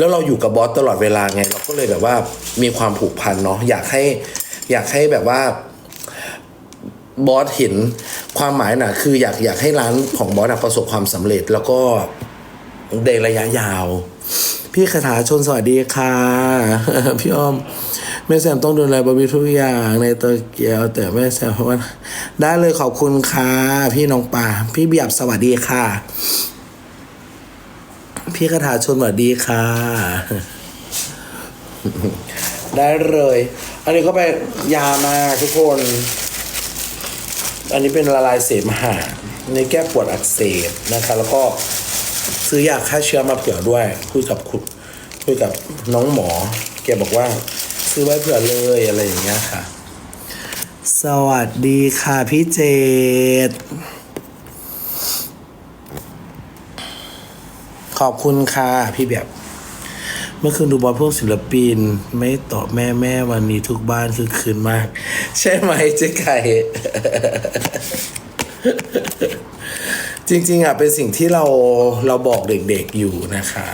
แล้วเราอยู่กับบอสตลอดเวลาไง เราก็เลยแบบว่ามีความผูกพันเนาะอยากให้อยากให้แบบว่าบอสเห็นความหมายน่ะ คืออยากอยากให้ร้านของบอสนะประสบความสำเร็จแล้วก็ในระยะยาว พี่คาถาชนสวัสดีค่ะ พี่อ้อม แม่แซมต้องดูแลบอบี้ทุกอย่างในโตเกียวแต่แม่แซมเพราะว่าได้เลยขอบคุณค่ะ พี่น้องป่า พี่เบียบสวัสดีค่ะ พี่คาถาชนสวัสดีค่ะ ได้เลย อันนี้ก็ไปยามาทุกคน อันนี้เป็นละลายเสมหะในแก้ปวดอักเสบนะคะ แล้วก็ซื้อยาฆ่าเชื้อมาเผื่อด้วย คุยกับคุณคุยกับน้องหมอ แกบอกว่า ซื้อไว้เผื่อเลยอะไรอย่างเงี้ยค่ะ สวัสดีค่ะพี่เจด ขอบคุณค่ะ พี่แบบ เมื่อคืนดูบอลพวกศิลปิน ไม่ตอบแม่แม่วันนี้ทุกบ้านคือคืนมาก ใช่ไหมเจ๊ไก่จริงๆอะเป็นสิ่งที่เราเราบอกเด็กๆอยู่นะคะ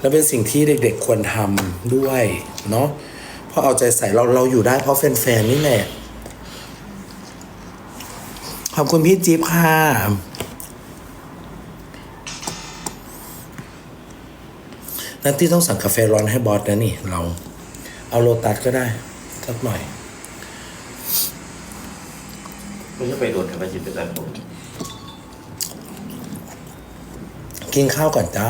และเป็นสิ่งที่เด็กๆควรทำด้วยเนาะเพราะเอาใจใส่เราเราอยู่ได้เพราะแฟนๆนี่แหละขอบคุณพี่จิ๊บค่ะ นัตตี้ต้องสั่งกาแฟร้อนให้บอสนะนี่ เรา เอาโลตัสก็ได้สักหน่อยไม่ใช่ไปโดนกับไปจิตไปตัดผมกินข้าวก่อนจ้า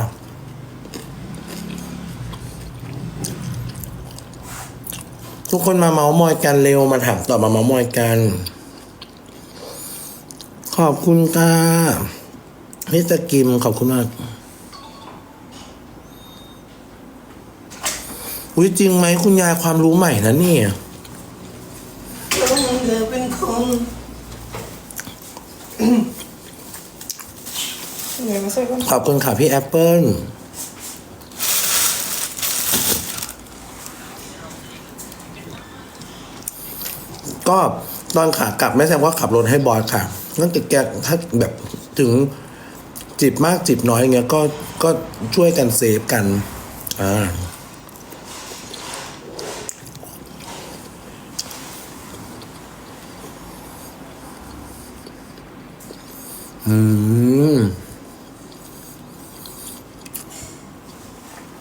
ทุกคนมาเมาส์มอยกันเร็วมาถามตอบมาเมาส์มอยกัน ขอบคุณค่ะพี่ตะกิมขอบคุณมาก อุ้ยจริงไหมคุณยายความรู้ใหม่นะเนี่ยต้องเธอเป็นคนเดี๋ยวมาช่วยกันขอบคุณค่ะพี่แอปเปิลก็ตอนขากลับแม่แซมก็ขับรถให้บอสค่ะนั่นแต่แกถ้าแบบถึงจิบมากจิบน้อยเงี้ยก็ก็ช่วยกันเซฟกันอ่า อืม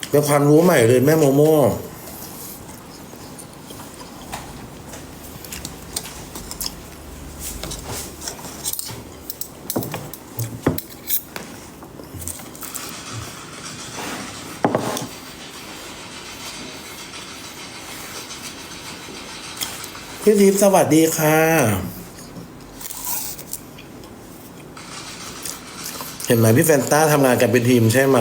เป็นความรู้ใหม่เลยแม่โมโม่พี่ทิพย์สวัสดีค่ะ เห็นไหมพี่แฟนต้าทำงานกันเป็นทีมใช่ไหม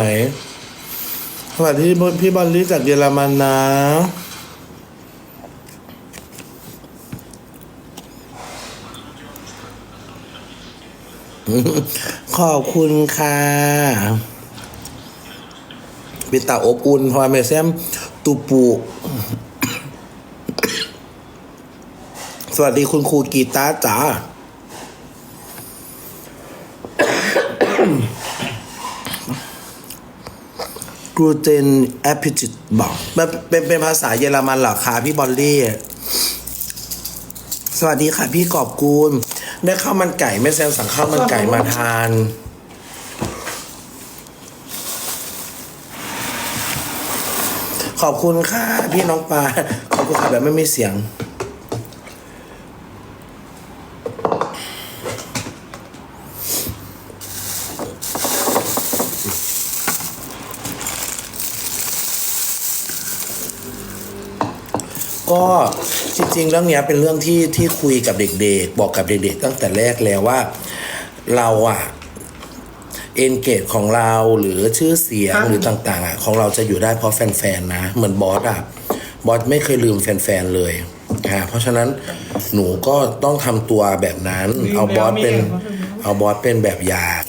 สวัสดีพี่บอลลี่จากเยอรมันนะขอบคุณค่ะเป็นตาอบอุ่นพราะว่าแม่แซมตูปูสวัสดีคุณครูกีตาร์จ๋า กลูเตนแอพิจิตบอกมันเป็นเป็นภาษาเยอรมันเหรอคะพี่บอลลี่ สวัสดีค่ะพี่กอบกูล ได้ข้าวมันไก่แม่แซมสั่งข้าวมันไก่มาทาน ขอบคุณค่ะพี่น้องปลาขอบคุณค่ะแบบไม่มีเสียง ก็จริง ๆ เรื่องเนี้ยเป็นเรื่องที่ที่คุยกับเด็ก ๆ บอกกับเด็ก ๆ ตั้งแต่แรกแล้วว่าเราอะเอนเกจของเราหรือชื่อเสียงหรือต่าง ๆอะของเราจะอยู่ได้เพราะแฟน ๆ นะ เหมือนบอสอะบอสไม่เคยลืมแฟน ๆ เลยอ่าเพราะฉะนั้นหนูก็ต้องทำตัวแบบนั้น เอาบอสเป็นเอาบอสเป็นแบบอย่าง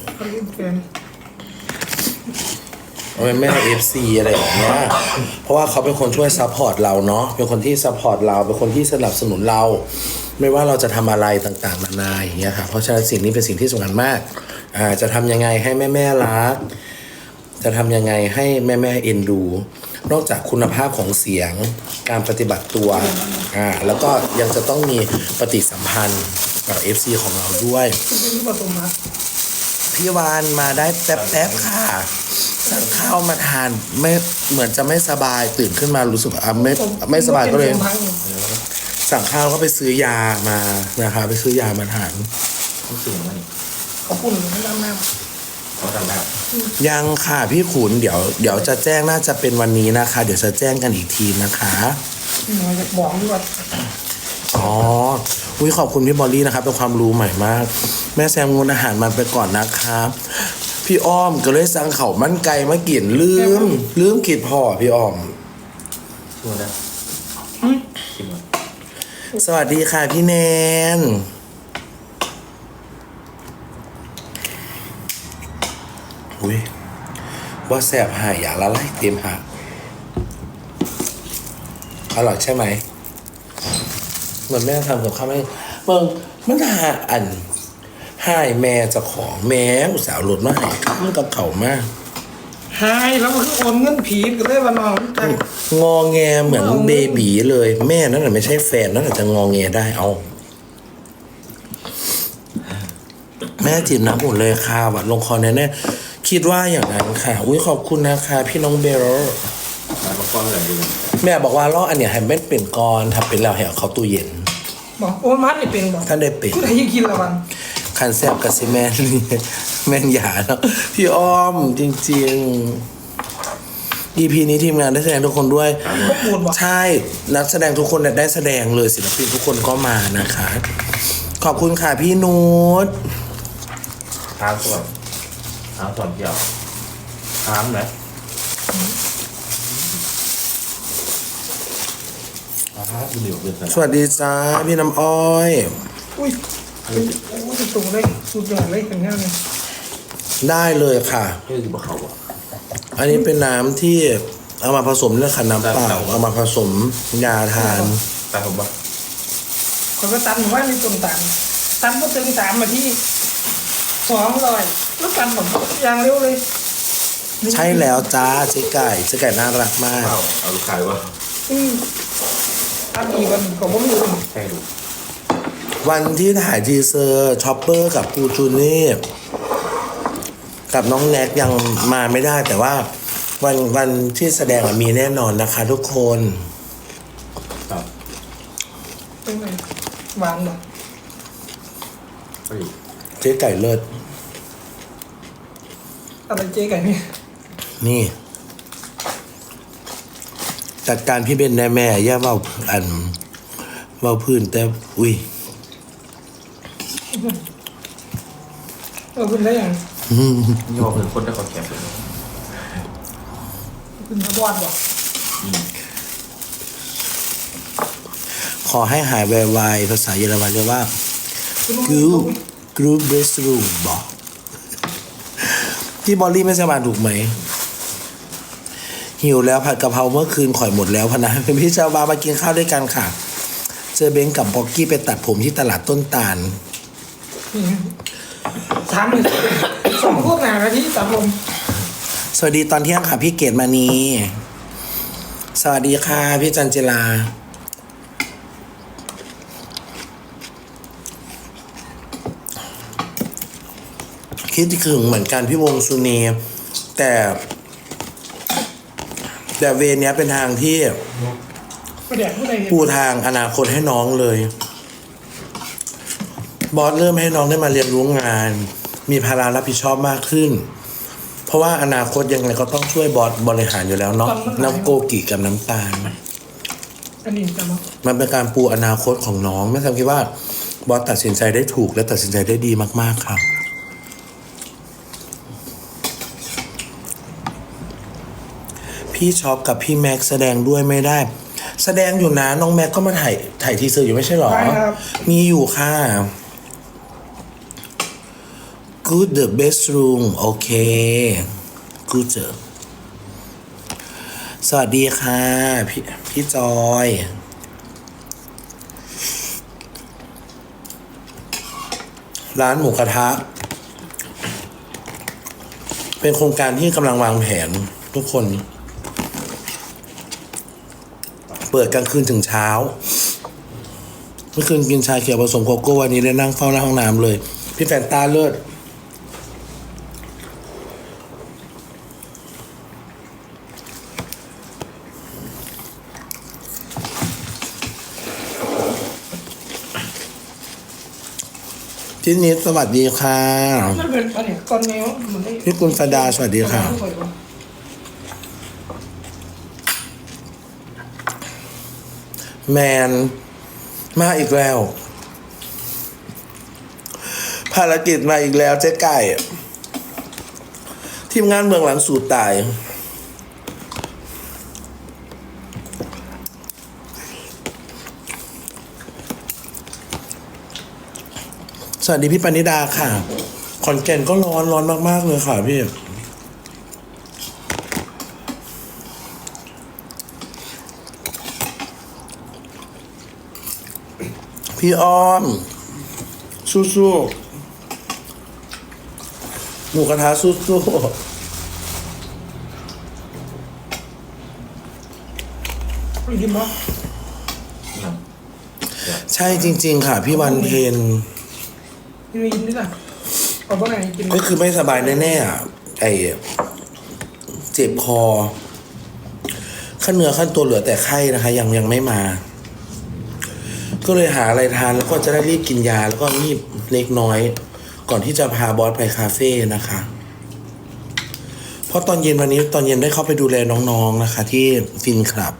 เอาเป็นแม่เอฟซีอะไรอย่างเงี้ยเพราะว่าเขาเป็นคนช่วยซัพพอร์ตเราเนาะเป็นคนที่ซัพพอร์ตเราเป็นคนที่สนับสนุนเรา ไม่ว่าเราจะทำอะไรต่างๆนานาอย่างเงี้ยค่ะเพราะฉะนั้นสิ่งนี้เป็นสิ่งที่สำคัญมากอ่าจะทำยังไงให้แม่แม่ๆรัก จะทำยังไงให้แม่แม่ๆเอ็นดู นอกจากคุณภาพของเสียงการปฏิบัติตัวอ่าแล้วก็ยังจะต้องมีปฏิสัมพันธ์กับ FC ของเราด้วยเป็นผสมมัดพี่วานมาได้แป๊บๆค่ะ สั่งข้าวมาทานไม่เหมือนจะไม่สบายตื่นขึ้นมารู้สึกอะไม่ไม่สบายก็เลยป็นพังสั่งข้าวก็ไปซื้อยามานะคะไปซื้อยามาทานรู้สึกว่าเขาปุ่นไม่ดำน้เขาทำได้ยังค่ะพี่ขุนเดี๋ยวเดี๋ยวจะแจ้งน่าจะเป็นวันนี้นะคะ เดี๋ยวจะแจ้งกันอีกทีนะคะำหน่อยจะบอกด้วยว่าอ๋ออุ้ยขอบคุณพี่บอลลี่นะครับเป็นความรู้ใหม่มาก แม่แซมงนอาหารมันไปก่อนนะครับ พี่อ้อมก็เลยสั่งเขาวมันไก่มากินลืม ลืมกิดพ่อพี่อ้อมชัวร์นะชิมก่อนสวัสดีค่ะพี่แนน อุ้ยว่าแสบหายอย่าละลายเต็มหักอร่อยใช่ไหมเหมือนแม่ทำกับข้าวไม่เบิ่งมันหาอัน หายแม่เจะของแม่อุตส่าห์หลุดมาให้มันกับเขามากหายแล้วมันคือโอนเงินผีก็เลยว่าน้องจังงอแงเหมือนเบบีเลย แม่นั่นแหละไม่ใช่แฟนนั่นแหละจะงอแงได้เอา แม่จิบน้ำอุ่นเลยค่ะหวัดลงคอแน่ๆคิดว่าอย่างนั้นค่ะ อุ้ยขอบคุณนะคะ พี่น้องเบลมาประกอบกันดูแม่บอกว่าล่ออันเนี้ยให้แม่เป็นกรทำเป็นแล้วให้เอาเขาตู้เย็น บอกโอนมัดนี่เป็นบอกท่านได้เป็นผู้ใดยังกินละวัน คันแซบกับซีแมนแม่นหยาเนาะพี่อ้อมจริงๆ EP นี้ทีมงานได้แสดงทุกคนด้วยก็ปวดบอกใช่นักแสดงทุกคนเนี่ยได้แสดงเลยศิลปินทุกคนก็มานะคะ ขอบคุณค่ะพี่นูตท้าส่วนท้าส่วนเกี่ยวท้ามไหมท้าเหนียวเป็นสสวัสดีจ้าพี่น้ำอ้อย อุ้ย โอ้ยตัวเลยสุดยอดเลยเป็นยังไงได้เลยค่ะนี่คือปลาเขาอะ อันนี้เป็นน้ำที่เอามาผสมเลือดขันน้ำเปล่า เอามาผสมยาทาน ตาผมปะเขาก็ตันหมู่บ้านในต้นตาลตันก็ถึงสามมาที่สองร้อยแล้วตันแบบอย่างเร็วเลยใช่แล้วจ้าเจ๊ไก่เจ๊ไก่น่ารักมาก เอาเอาลูกขายวะอืมตันอีกวันก็บ่มีอื่นใช่ดู วันที่ถ่ายทีเซอร์ชอปเปอร์กับปูจูนี่กับน้องแน็กยังมาไม่ได้ แต่ว่าวันวันที่แสดงอะมีแน่นอนนะคะ ทุกคนครับเป็นไงหวานบอกเฮ้ยเจ๊ไก่เลิศอะไรเจ๊ไก่เนี่ยนี่ จัดการพี่เบนได้แม่อย่าเว่าอันเว่าพื้นแต่ อุ้ย เออคุณได้อย่างนี่ว่าเป็นคนได้เขาแคบเลยคุณทบอดบอกขอให้หายไวๆภาษาเยอรมันเรียกว่าคุณกูกรูเบสรูบอกที่บอลลี่ไม่สบายถูกไหม หิวแล้วผัดกะเพราเมื่อคืนข่อยหมดแล้วพะนะเป็นพี่ชาวบามากินข้าวด้วยกันค่ะ เจอเบนกับบ็อกกี้ไปตัดผมที่ตลาดต้นตาล สามหนึ่งสองพวกหนานาทีตัดลมสวัสดีตอนเที่ยงค่ะ พี่เกดมานีสวัสดีค่ะ พี่จันจิลา คิดถึงเหมือนกันพี่วงสุนีแต่ แต่เวรเนี้ยเป็นทางที่ไม่แดกผู้ใดเห็นปูทางอนาคตให้น้องเลย บอสเริ่มให้น้องได้มาเรียนรู้งาน มีภาระรับผิดชอบมากขึ้น เพราะว่าอนาคตยังไงก็ต้องช่วยบอสบริหารอยู่แล้วเนาะน้ำโกกิกับน้ำตาล อันนี้จะมามันเป็นการปูอนาคตของน้องไม่ทำคิดว่า บอสตัดสินใจได้ถูกและตัดสินใจได้ดีมากๆครับพี่ช็อปกับพี่แม็กซ์แสดงด้วยไม่ได้ แสดงอยู่นะน้องแม็กก็มาถ่ายถ่ายทีเซอร์อยู่ไม่ใช่หรอไปครับมีอยู่ค่ะ Good the best room โอเค Good เจอสวัสดีค่ะพี่พี่จอยร้านหมูกระทะเป็นเป็นโครงการที่กำลังวางแผนทุกคน เปิดกลางคืนถึงเช้า เมื่อคืนกินชาเขียวผสมโกโก้วันนี้ได้นั่งเฝ้าหน้าห้องน้ำเลย พี่แฟนตาเลิศ ที่นี้สวัสดีค่ะมันเป็นอะไรก้อนแมวมันได้พี่กุลสดาสวัสดีค่ะ แมน มาอีกแล้ว ภารกิจมาอีกแล้วเจ๊ไก่ ทีมงานเมืองหลังสู่ตาย สวัสดีพี่ปณิดาค่ะ ขอนแก่นก็ร้อนร้อนมาก ๆ เลยค่ะพี่พี่อ้อม สู้ๆหมูกระทะสู้ไปกินปะๆใช่จริง ๆ ค่ะ พี่วันเพน กินไม่กินนี่ล่ะเอาปะไงกินก็คือไม่สบายแน่ๆอะไอเจ็บคอขั้นเนื้อขั้นตัวเหลือแต่ไข้นะคะ ยังยังไม่มา ก็เลยหาอะไรทานแล้วก็จะได้รีบกินยา แล้วก็รีบเล็กน้อย ก่อนที่จะพาบอสไปคาเฟ่นะคะ เพราะตอนเย็นวันนี้ตอนเย็นได้เข้าไปดูแลน้องๆนะคะ ที่ฟินคลับ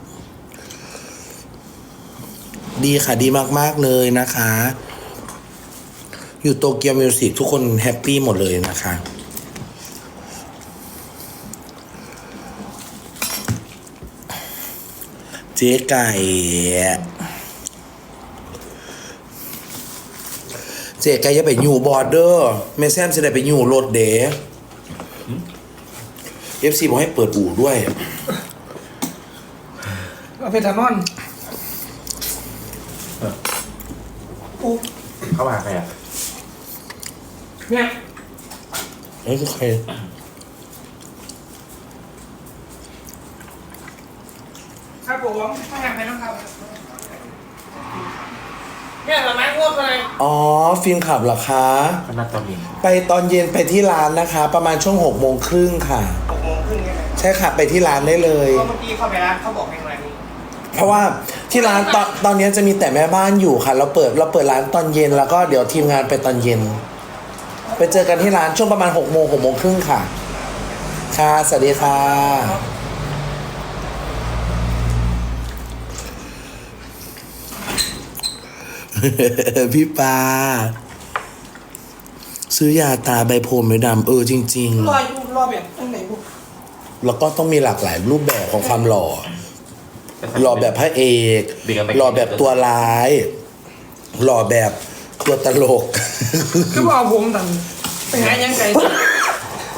ดีค่ะดีมากๆเลยนะคะ อยู่โตเกียวมิวสิกทุกคนแฮปปี้หมดเลยนะคะเจ๊ไก่ เจ๊ไก่จะไปอยู่บอร์เดอร์แม่แซมจะได้ไปอยู่รถเด๋เอฟซีบอกให้เปิดอู่ด้วย เอาไปทานอนปุ๊บเข้ามาใครอะ เนี่ยเอ้ยคือใครครับผมไม่อยากไปน้องครับเนี่ยละไม้พวกอะไรอ๋อ ฟิล์มขับเหรอคะคณะตอนนี้ไปตอนเย็นไปที่ร้านนะคะ ประมาณช่วงหกโมงครึ่งค่ะ หกโมงครึ่งไงใช่ค่ะไปที่ร้านได้เลยเพราะเมื่อกี้เข้าไปร้านเขาบอกเองอะไรนี้เพราะว่าที่ร้านตอนตอนนี้จะมีแต่แม่บ้านอยู่ค่ะ เราเปิดเราเปิดร้านตอนเย็นแล้วก็เดี๋ยวทีมงานไปตอนเย็น ไปเจอกันที่ร้านช่วงประมาณหกโมงหกโมงครึ่งค่ะ ค่ะ สวัสดีค่ะพี่ปาซื้อยาตาใบโพลไม่ดำเออจริง รออยู่รอแบบตั้งไหนบุกๆ แล้วก็ต้องมีหลากหลายรูปแบบของความหล่อ หล่อแบบพระเอก หล่อแบบตัวร้าย หล่อแบบ ตัวตลก คือบอกผมตันไปหายังไง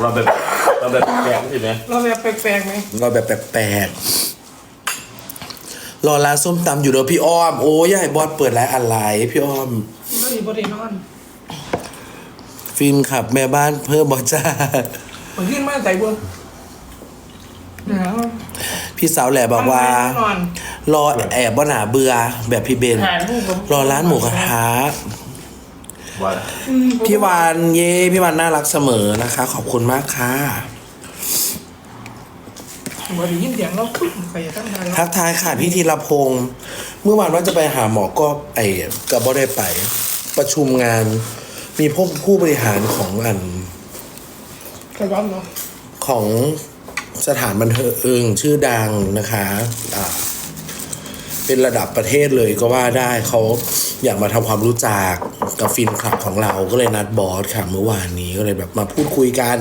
เราแบบเราแบบแกมใช่ไหมรอแบบแปลกๆไหมหล่อแบบแปลกๆรอร้านส้มตำอยู่เด้อพี่อ้อม โอ้ยายบอสเปิดร้านอะไรพี่อ้อมก็อยู่บริโนอนฟิล์มขับแม่บ้านเพิ่มบอจ้าผมขึ้นมาใส่บัวหนาวพี่สาวแหละบอกว่านอนรอแอบว่าหนาเบื่อแบบพี่เบนถ่ายรูปกับรอร้านหมูกระทะ ว่าอืมพี่วานเย่พี่วานน่ารักเสมอนะคะ ขอบคุณมากค่ะผมว่าได้ยินเสียงแล้วใครจะตั้งใจแล้วทักทายค่ะพี่ธีรพงศ์เมื่อวานว่าจะไปหาหมอก็ไอ้ก็บ่ได้ไป ประชุมงาน มีพวกผู้บริหารของอันกระย้อนเนาะของสถานบันเทิงชื่อดังนะคะอ่า เป็นระดับประเทศเลยก็ว่าได้เขาอยากมาทำความรู้จักกับฟินคลับของเราก็เลยนัดบอสค่ะเมื่อวานนี้ก็เลยแบบมาพูดคุยกัน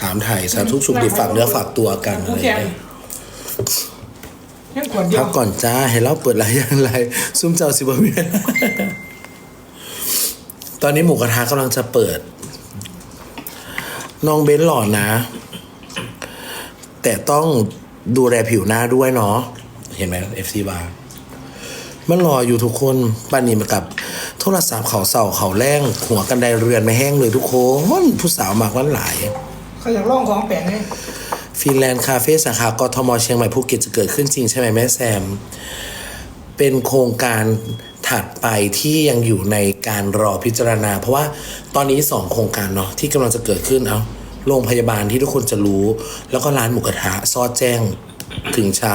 ถามถ่ายสารทุกข์สุขดิบฝากเนื้อฝากตัวกันอะผู้ไรแข่งเงี้ยยังขวดเดียพัวกก่อนจ้าให้เราเปิดไรอย่างไร ซุ่มเจ้าสิบวิตอนนี้หมูกระทะกำลังจะเปิด น้องเบ้นหล่อนะ แต่ต้องดูแลผิวหน้าด้วยเนาะเห็นไหม FC บาร์ มันรออยู่ทุกคนป้านนี้มากับ โทรศัพท์เขาเสาเขาแรงหัวกันไดเรือนไม่แห้งเลยทุกคนผู้สาวมากวันหลาย เขาอยากลองของแปลกไงฟินแลนด์คาเฟ่สาขากทมเชียงใหม่ภูเก็ตจะเกิดขึ้นจริงใช่ไหมแม่แซม เป็นโครงการถัดไปที่ยังอยู่ในการรอพิจารณา เพราะว่าตอนนี้สองโครงการเนาะที่กำลังจะเกิดขึ้นเอาโรงพยาบาลที่ทุกคนจะรู้ แล้วก็ร้านหมูกระทะซอดแจ้งถึงเช้า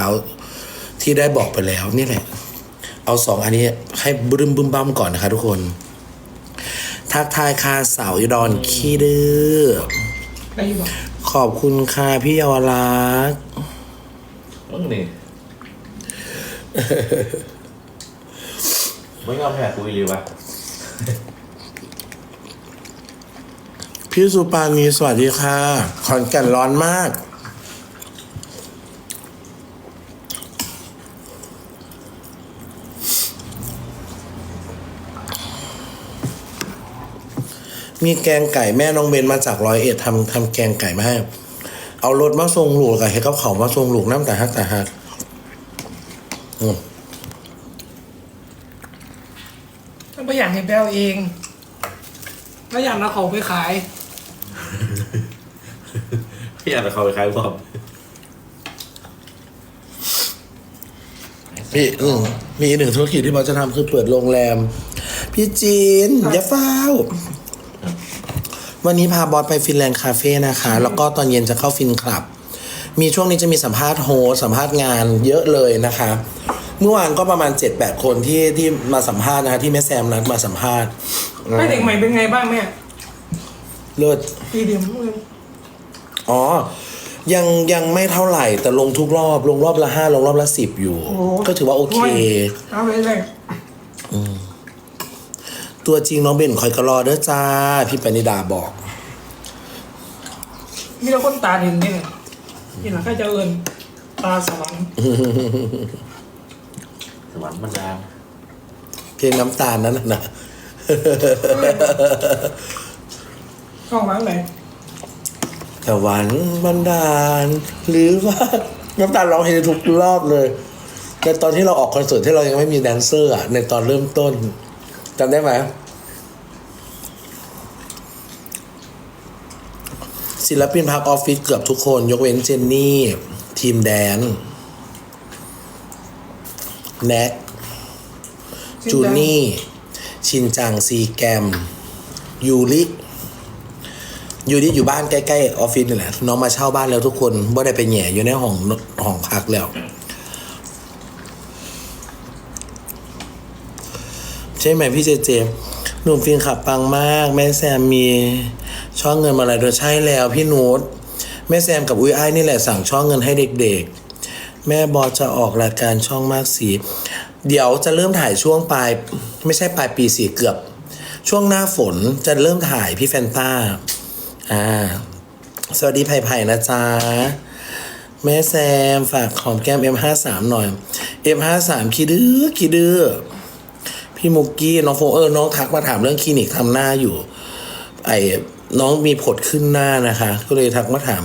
ที่ได้บอกไปแล้วนี่แหละ เอาสองอันนี้ให้บึ้มบึ้มบ้ามก่อนนะคะทุกคน ทักทายค่ะสาวยดอนขี้ดื้อได้อยินบอกขอบคุณค่ะพี่เยาวรักษณ์มึงนี่ไม่ยอมแพ้คุยเลยวะพี่สุปานีสวัสดีค่ะ ขอนแก่นร้อนมาก มีแกงไก่แม่น้องเบนมาจากร้อยเอ็ดทำทำแกงไก่มาให้เอารถมาส่งลูกกับเฮ็ดกับเขาวมาส่งลูกน้ำแต่ฮักแต่ฮักอืมต้องไปอย่างให้แปลเองแล้วอย่างเราเขาไปขายพี่อยากจะเข้าไปขายบอมมีอีกหนึ่งมีอีกหนึ่งธุรกิจที่บอสจะทำคือเปิดโรงแรม พี่จีนอย่าเฝ้า วันนี้พาบอสไปฟินแลนด์คาเฟ่นะคะ แล้วก็ตอนเย็นจะเข้าฟินคลับ มีช่วงนี้จะมีสัมภาษณ์โฮสต์สัมภาษณ์งานเยอะเลยนะคะ เมื่อวานก็ประมาณ 7-8 คนที่ที่มาสัมภาษณ์นะคะที่แม่แซมนัดมาสัมภาษณ์แม่เด็กใหม่เป็นไงบ้างแม่เลิศปีเดียวมึงอ๋อ ยังยังไม่เท่าไหร่แต่ลงทุกรอบ ลงรอบละห้าลงรอบละสิบอยู่ ก็ถือว่าโอเค เอาไปเลย ตัวจริงน้องเบนคอยกระรอเด้อจ้า พี่ปณิดาบอกมีแต่คนตาเห็นนี่แหละนี่แหละก็จะเอินตาสว่างสวรรค์มันดาลเพลงน้ำตาลนั้นน่ะนะเข้าหวังไหนแต่หวันบันดาล หรือว่าน้ำตาลร้องเพลงทุกรอบเลยในตอนที่เราออกคอนเสิร์ตที่เรายังไม่มีแดนเซอร์อะในตอนเริ่มต้น จำได้ไหมศิลปินพักออฟฟิศเกือบทุกคน ยกเว้นเจนนี่ ทีมแดนแน็กจูนี่ ชินจังซีแกม ยูริยูริอยู่บ้านใกล้ๆออฟฟิศนี่แหละ น้องมาเช่าบ้านแล้วทุกคนบ่ได้ไปแหย่อยู่ในห้องห้องพักแล้ว ช่ไหมพี่เจเจหนุ่มฟินขับปังมาก แม่แซมมีช่องเงินมาอะไรโดยใช่แล้วพี่นูตแม่แซมกับอุ้ยไอ้นี่แหละสั่งช่องเงินให้เด็กๆ แม่บอจะออกรายการช่องมากสี เดี๋ยวจะเริ่มถ่ายช่วงปลาย ไม่ใช่ปลายปีสี่เกือบ ช่วงหน้าฝนจะเริ่มถ่ายพี่แฟนต้าอ่าสวัสดีไผ่ไผ่นะจ๊ะแม่แซมฝากหอมแก้ม M53 หน่อย M53 ขี้ดื้อขี้ดื้อ พี่มุกกี้น้องโฟเออร์น้องทักมาถามเรื่องคลินิกทำหน้าอยู่ ไอ้น้องมีผดขึ้นหน้านะคะ ก็เลยทักมาถาม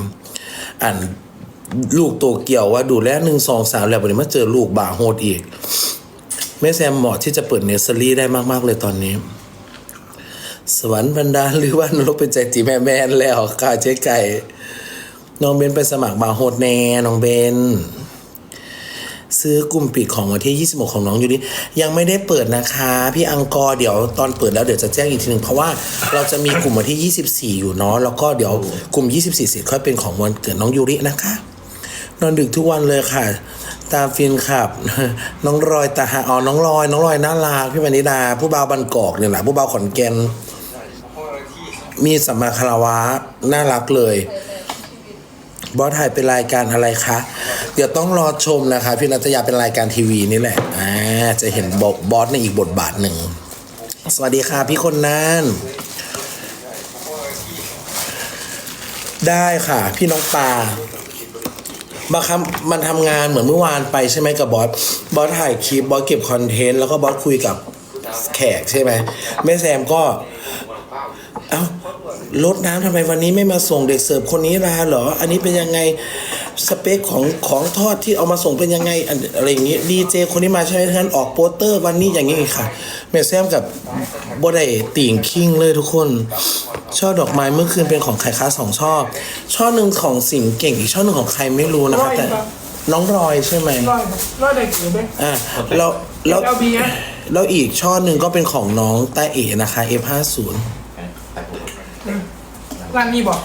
อ่านลูกโตเกี่ยวว่าดูแลหนึ่งสองสามแล้ววันนี้มาเจอลูกบาโฮดอีกแม่แซมเหมาะที่จะเปิดเนสเซอรี่ได้มากๆเลยตอนนี้ สวรรค์บรรดาหรือว่านรกเป็นใจจีแม่แม่นแล้วค่ะเจ๊ไก่น้องเบนไปสมัครบาร์โฮดแน่น้องเบน ซื้อกลุ่มปิดของวันที่ 26 ของน้องยู่ดิยังไม่ได้เปิดนะคะ พี่อังกอร์เดี๋ยวตอนเปิดแล้วเดี๋ยวจะแจ้งอีกทีหนึ่งเพราะว่าเราจะมีกลุ่มวันที่ 24 อยู่เนาะแล้วก็เดี๋ยวกลุ่ม 24เสร็จค่อยเป็นของวันเกิดน้องยูรินะคะ นอนดึกทุกวันเลยค่ะ ตามฟินขับ น้องรอยตาหาอ๋อน้องรอยน้องรอยน่ารักพี่วนิดา ผู้บ่าวบันกอกเนี่ยแหละผู้บ่าวขอนแก่นมีสัมมาคารวะน่ารักเลย บอสถ่ายเป็นรายการอะไรคะ เดี๋ยวต้องรอชมนะคะ พี่นัตยาเป็นรายการทีวีนี่แหละอ่าจะเห็นบอบอสในอีกบทบาทหนึ่ง สวัสดีค่ะพี่คนนั้นได้ค่ะ พี่น้องปลาบางครั้งมันทำงานเหมือนเมื่อวานไปใช่ไหมกับบอส บอสถ่ายคลิป บอสเก็บคอนเทนต์ แล้วก็บอสคุยกับแขกใช่ไหมแม่แซมก็ เอ้ารถน้ำทำไมวันนี้ไม่มาส่งเด็กเสิร์ฟคนนี้ลาเหรอ อันนี้เป็นยังไงสเปคของของทอดที่เอามาส่งเป็นยังไงอันอะไรอย่างงี้ดีเจคนนี้มาใช่ไหมท่านออกโปสเตอร์วันนี้อย่างนี้ค่ะแม่แซมกับบได้ติ่งคิงเลยทุกคน ช่อดอกไม้เมื่อคืนเป็นของใครคะสองช่อ ช่อหนึ่งของสิงห์เก่งอีกช่อหนึ่งของใครไม่รู้นะคะแต่น้องรอยใช่ไหมร้อยร้อยได้กี่ไหมอ่าแล้วแล้วเอาเบียร์แล้วอีกช่อหนึ่งก็เป็นของน้องตาเอ๋นะคะ F50 ร้านนี้บอก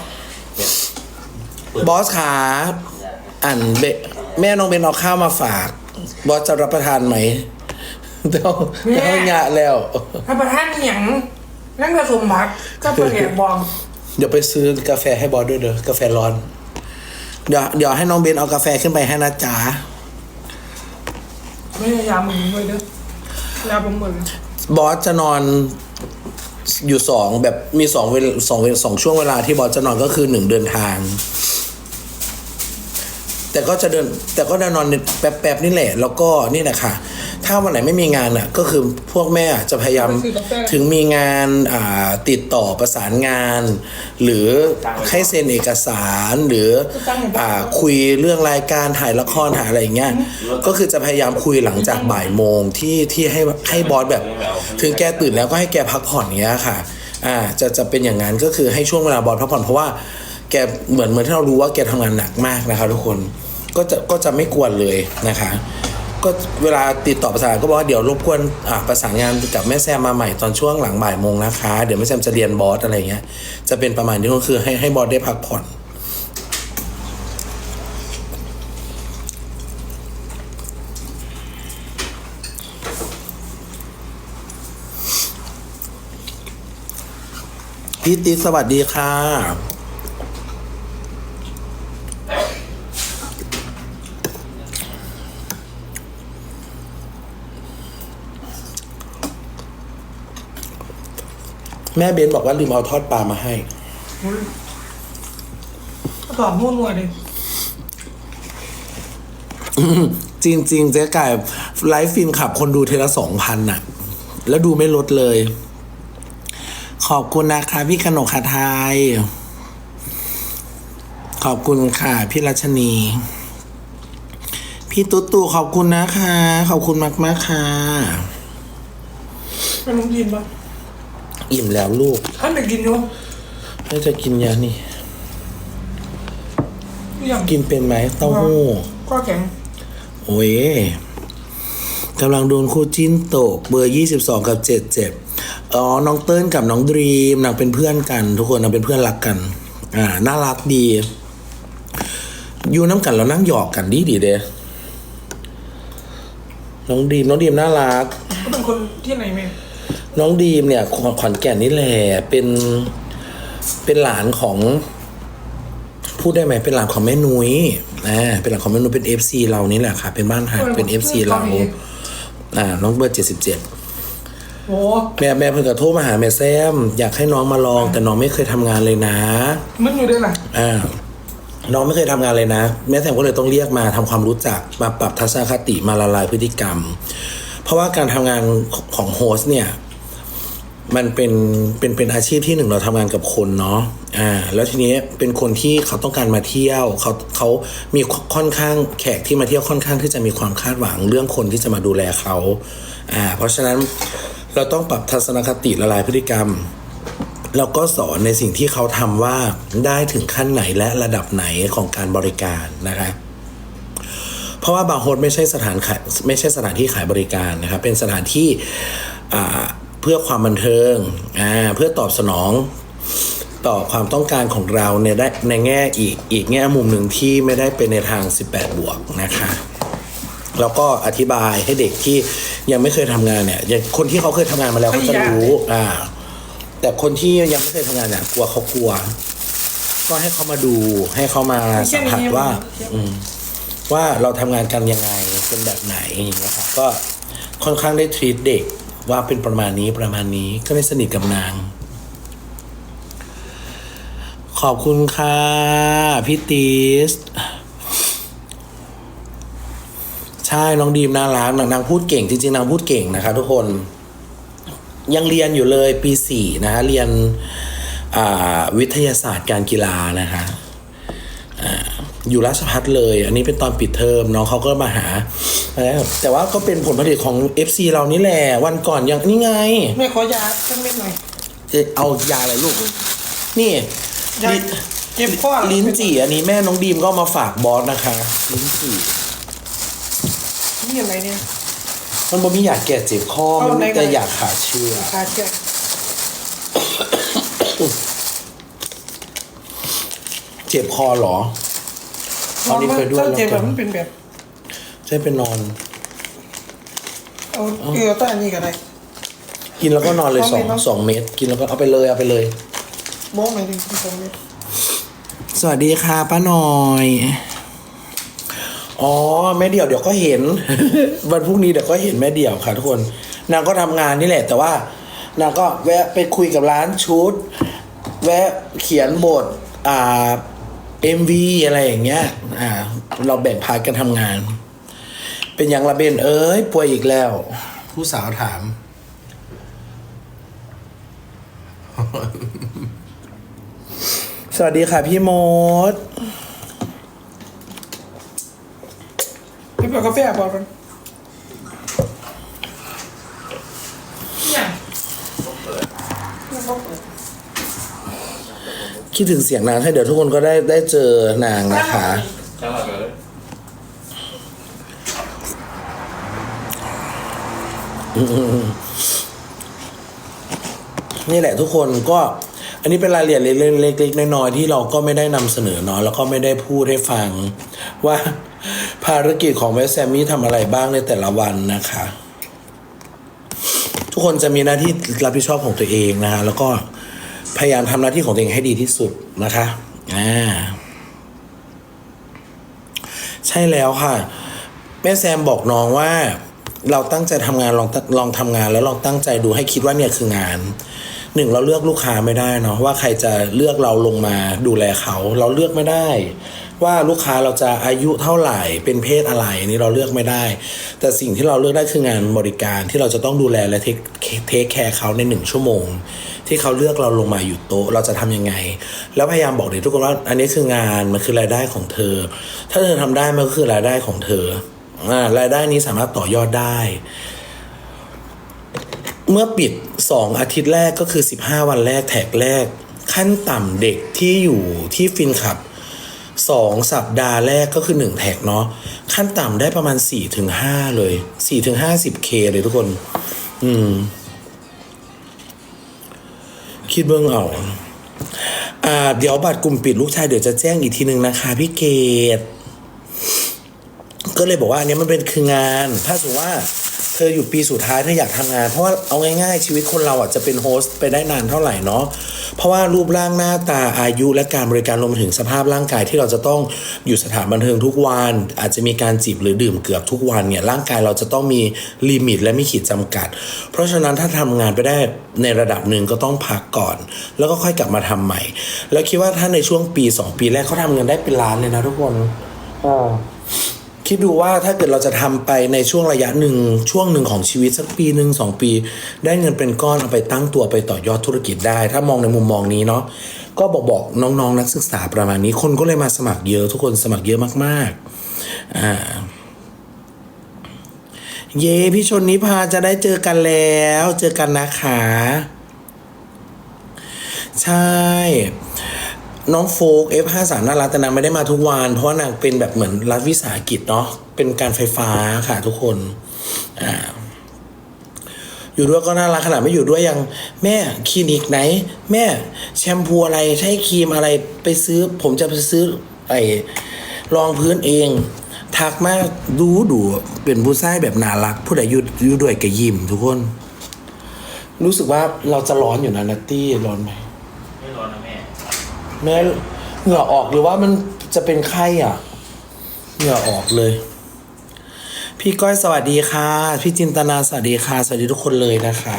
บอสขาอันเบแม่น้องเบนเอาข้าวมาฝาก บอสจะรับประทานไหมเดี๋ยวเดี๋ยวงะแล้วถ้าประทานอหย่างนั่งผสมผักก็เปลี่ยนบอง เดี๋ยวไปซื้อกาแฟให้บอสด้วยเด้อกาแฟร้อน เดี๋ยวเดี๋ยวให้น้องเบนเอากาแฟขึ้นไปให้นะจ๊ะไม่พยายามมึงเลยเด้ออยาผมเหมือนบอสจะนอน อยู่สองแบบมีสองเวลสองเวลสองช่วงเวลาที่บอสจะนอนก็คือหนึ่งเดินทาง แต่ก็จะเดินแต่ก็จะนอนแป๊บๆนี่แหละ แล้วก็นี่แหละค่ะ ถ้าวันไหนไม่มีงานอะก็คือพวกแม่อะจะพยายามถึงมีงานอ่าติดต่อประสานงาน หรือให้เซ็นเอกสารหรืออ่าคุยเรื่องรายการถ่ายละครถ่ายอะไรอย่างเงี้ยก็คือจะพยายามคุยหลังจากบ่ายโมงที่ที่ให้ให้บอสแบบ ถึงแกตื่นแล้วก็ให้แกพักผ่อนเงี้ยค่ะอ่าจะจะเป็นอย่างนั้นก็คือให้ช่วงเวลาบอสพักผ่อนเพราะว่า แกเหมือนเหมือนที่เรารู้ว่าแกทำงานหนักมากนะคะทุกคนก็จะก็จะไม่กวนเลยนะคะ ก็เวลาติดต่อประสานก็บอกว่าเดี๋ยวรบกวนอ่าประสานงานกับแม่แซมมาใหม่ตอนช่วงหลังบ่ายโมงนะคะ เดี๋ยวแม่แซมจะเรียนบอสอะไรเงี้ย จะเป็นประมาณนี้ก็คือให้ให้บอสได้พักผ่อนพี่ติ๊กสวัสดีค่ะ แม่เบนบอกว่าลืมเอาทอดปลามาให้ก็ตอบมุ่นวัวเลยจริงๆเจ๊ไก่ไลฟ์ฟินขับคนดูเทละสองพันน่ะ แล้วดูไม่ลดเลย ขอบคุณนะคะพี่ขนกขาไทย ขอบคุณค่ะ พี่รัชนี พี่ตุ๊ตู่ขอบคุณนะคะ ขอบคุณมากมากๆค่ะไม่ต้องกินปะ อิ่มแล้วลูกท่านไปกินอยู่ไม่จะกินยานี่อย่างกินเป็นไหมเต้าหู้ก็แข็งโอ้ยกำลังโดนคู่จิ้นตก เบอร์ 22 กับ 77 อ๋อ น้องเติ้ลกับน้องดรีมนางเป็นเพื่อนกัน ทุกคนนางเป็นเพื่อนรักกัน อ่า น่ารักดี อยู่น้ำกันแล้วนั่งหยอกกันดีดีเด้น้องดีมน้องดีมน่ารัก ก็เป็นคนที่ไหนแม่ น้องดีมเนี่ยขขอนแก่นนี่แหละเป็นเป็นหลานของพูดได้ไหมเป็นหลานของแม่นุ้ยอ่าเป็นหลานของแม่นุ้ยเป็นเอฟซีเรานี่แหละค่ะ เป็นบ้านหักเป็นเอฟซีเราอ่าน้องเบอร์เจ็ดสิบเจ็ดโอ้แม่แม่เพิ่งกระโทรมาหาแม่แซม อยากให้น้องมาลอง แต่น้องไม่เคยทำงานเลยนะ มันอยู่ด้วยล่ะอ่าน้องไม่เคยทำงานเลยนะ แม่แซมก็เลยต้องเรียกมาทำความรู้จักมาปรับทัศนคติมาละลายพฤติกรรม เพราะว่าการทำงานของโฮสต์เนี่ย มันเป็นเป็นเป็นอาชีพที่หนึ่งเราทำงานกับคนเนาะอ่าแล้วทีนี้เป็นคนที่เขาต้องการมาเที่ยวเขาเขามีค่อนข้างแขกที่มาเที่ยวค่อนข้างที่จะมีความคาดหวังเรื่องคนที่จะมาดูแลเขาอ่าเพราะฉะนั้นเราต้องปรับทัศนคติละลายพฤติกรรมแล้วก็สอนในสิ่งที่เขาทำว่าได้ถึงขั้นไหนและระดับไหนของการบริการนะคะเพราะว่าบาร์โฮสไม่ใช่สถานขายไม่ใช่สถานที่ขายบริการนะครับเป็นสถานที่อ่า พื่อความบันเทิงอ่าเพื่อตอบสนองต่อความต้องการของเราในได้ในแง่อีกอีกแง่มุมหนึ่งที่ไม่ได้เป็นในทาง 18 บวกนะคะแล้วก็อธิบายให้เด็กที่ยังไม่เคยทำงานเนี่ยอย่างคนที่เขาเคยทำงานมาแล้วเขาจะรู้อ่า แต่คนที่ยังไม่เคยทำงานเนี่ยกลัวเขากลัว ก็ให้เขามาดูให้เขามาสัมผัสว่า อืมว่าเราทำงานกันยังไงเป็นแบบไหนอย่างเงี้ยครับก็ค่อนข้างได้ทรีตเด็ก ว่าเป็นประมาณนี้ประมาณนี้ก็ได้สนิทกับนาง ขอบคุณค่ะพี่ตีสใช่น้องดีมน่ารักนางนางพูดเก่งจริงๆนางพูดเก่งนะคะทุกคน ยังเรียนอยู่เลยปีสี่นะฮะเรียนวิทยาศาสตร์การกีฬานะคะอ่า อยู่ราชพัฒเลย อันนี้เป็นตอนปิดเทอมน้องเขาก็มาหาแล้วแต่ว่าก็เป็นผลผลิตของ FC เรานี่แหละ วันก่อนยังนี่ไง แม่ขอยาสักเม็ดหน่อยจะเอายาอะไรลูก นี่ยาลิ้นเจ็บข้อลิ้นจี่อันนี้แม่น้องดีมก็เอามาฝากบอสนะคะ ลิ้นจี่นี่อะไรเนี่ย มันบ่มีอยากแก่เจ็บคอเอามันไหนมีก่อนแต่อยากขาดเชื่อขาเจ็บเจ็บคอเหรอ เอานี่ไปด้วยถ้าแล้วเจ็บแบกับนมันเป็นแบบ ใช่เป็นนอน เอาเออต้อันนี้ก็ได้ กินแล้วก็นอนเลยเอาสองเม็ดเนอะสองเม็ดกินแล้วก็เอาไปเลยเอาไปเลย มองหน่อยดิที่ตรงนี้สวัสดีค่ะป้าหน่อย อ๋อแม่เดี่ยวเดี๋ยวก็เห็น วันพรุ่งนี้เดี๋ยวก็เห็นแม่เดี่ยวค่ะทุกคน นางก็ทำงานนี่แหละ แต่ว่านางก็แวะไปคุยกับร้านชุด แวะเขียนบทอ่า เอ็มวีอะไรอย่างเงี้ย อ่า เราแบ่งพาร์ทกันทำงาน เป็นอย่างระเบนเอ้ยป่วยอีกแล้ว ผู้สาวถาม สวัสดีค่ะพี่มด พี่เปิดกาแฟบอกกันเนี่ยเขาเปิด คิดถึงเสียงนางให้เดี๋ยวทุกคนก็ได้ได้เจอนางนะคะ จังหวะเลยนี่แหละทุกคนก็ อันนี้เป็นรายละเอียดเล็กๆน้อยๆที่เราก็ไม่ได้นำเสนอเนาะแล้วก็ไม่ได้พูดให้ฟัง ว่าภารกิจของแม่แซมมี่ทำอะไรบ้างในแต่ละวันนะคะ ทุกคนจะมีหน้าที่รับผิดชอบของตัวเองนะฮะแล้วก็ พยายามทำหน้าที่ของตัวเองให้ดีที่สุดนะคะอ่าใช่แล้วค่ะ แม่แซมบอกน้องว่า เราตั้งใจทำงานลองลองทำงาน แล้วลองตั้งใจดูให้คิดว่าเนี่ยคืองานหนึ่งเราเลือกลูกค้าไม่ได้เนาะว่าใครจะเลือกเราลงมาดูแลเขา เราเลือกไม่ได้ ว่าลูกค้าเราจะอายุเท่าไหร่เป็นเพศอะไรนี่เราเลือกไม่ได้ แต่สิ่งที่เราเลือกได้คืองานบริการที่เราจะต้องดูแลและเทคเทคแคร์เขาในหนึ่งชั่วโมง ที่เขาเลือกเราลงมาอยู่โต๊ะเราจะทำยังไง แล้วพยายามบอกเด็กทุกคนว่า อันนี้คืองานมันคือรายได้ของเธอ ถ้าเธอทำได้มันก็คือรายได้ของเธออ่ารายได้นี้สามารถต่อยอดได้ เมื่อปิด 2 อาทิตย์แรกก็คือ 15 วันแรกแท็กแรก ขั้นต่ำเด็กที่อยู่ที่ฟินขับ 2 สัปดาห์แรกก็คือ 1 แท็กเนาะขั้นต่ำได้ประมาณ 4-5 เลย 4-50k เลยทุกคน อืม คิดเบื้องออกอ่าเดี๋ยวบัตรกลุ่มปิดลูกชายเดี๋ยวจะแจ้งอีกทีหนึ่งนะคะพี่เกดก็เลยบอกว่าอันเนี้ยมันเป็นคืองาน ถ้าสมมติว่า เธออยู่ปีสุดท้ายเธออยากทำงาน เพราะว่าเอาง่ายๆ ชีวิตคนเราอะจะเป็นโฮสต์ไปได้นานเท่าไหร่เนาะเพราะว่ารูปร่างหน้าตาอายุและการบริการรวมถึงสภาพร่างกายที่เราจะต้องอยู่สถานบันเทิงทุกวัน อาจจะมีการจีบหรือดื่มเกือบทุกวันเนี่ยร่างกายเราจะต้องมีลิมิตและมีขีดจำกัด เพราะฉะนั้นถ้าทำงานไปได้ในระดับหนึ่งก็ต้องพักก่อน แล้วก็ค่อยกลับมาทำใหม่ แล้วคิดว่าถ้าในช่วงปีสองปีแรกเขาทำเงินได้เป็นล้านเลยนะทุกคนอ่า คิดดูว่าถ้าเกิดเราจะทำไปในช่วงระยะหนึ่งช่วงหนึ่งของชีวิตสักปีหนึ่งสองปี ได้เงินเป็นก้อนเอาไปตั้งตัวไปต่อยอดธุรกิจได้ ถ้ามองในมุมมองนี้เนาะก็บอกบอกน้องๆนักศึกษาประมาณนี้ คนก็เลยมาสมัครเยอะทุกคนสมัครเยอะมากๆอ่าเย้พี่ชนนิพาจะได้เจอกันแล้ว เจอกันนะคะ ใช่ น้องโฟก F53 น่ารักแต่นางไม่ได้มาทุกวัน เพราะว่านางเป็นแบบเหมือนรัฐวิสาหกิจเนาะเป็นการไฟฟ้าค่ะทุกคนอ่าอยู่ด้วยก็น่ารักขนาดไม่อยู่ด้วยยังแม่คลินิกไหน แม่แชมพูอะไรใช้ครีมอะไรไปซื้อ ผมจะไปซื้อไอ้รองพื้นเอง ทักมากดูดูเป็นผู้ชายแบบน่ารัก ผู้ใดอยู่อยู่ด้วยก็ยิ้มทุกคน รู้สึกว่าเราจะร้อนอยู่นะนัตตี้ร้อนไหม แม่เหงื่อออกหรือว่ามันจะเป็นไข้อะ เหงื่อออกเลย พี่ก้อยสวัสดีค่ะ พี่จินตนาสวัสดีค่ะ สวัสดีทุกคนเลยนะคะ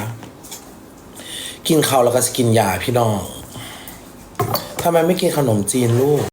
กินข้าวแล้วก็จะกินยาพี่น้องทำไมไม่กินขนมจีนลูก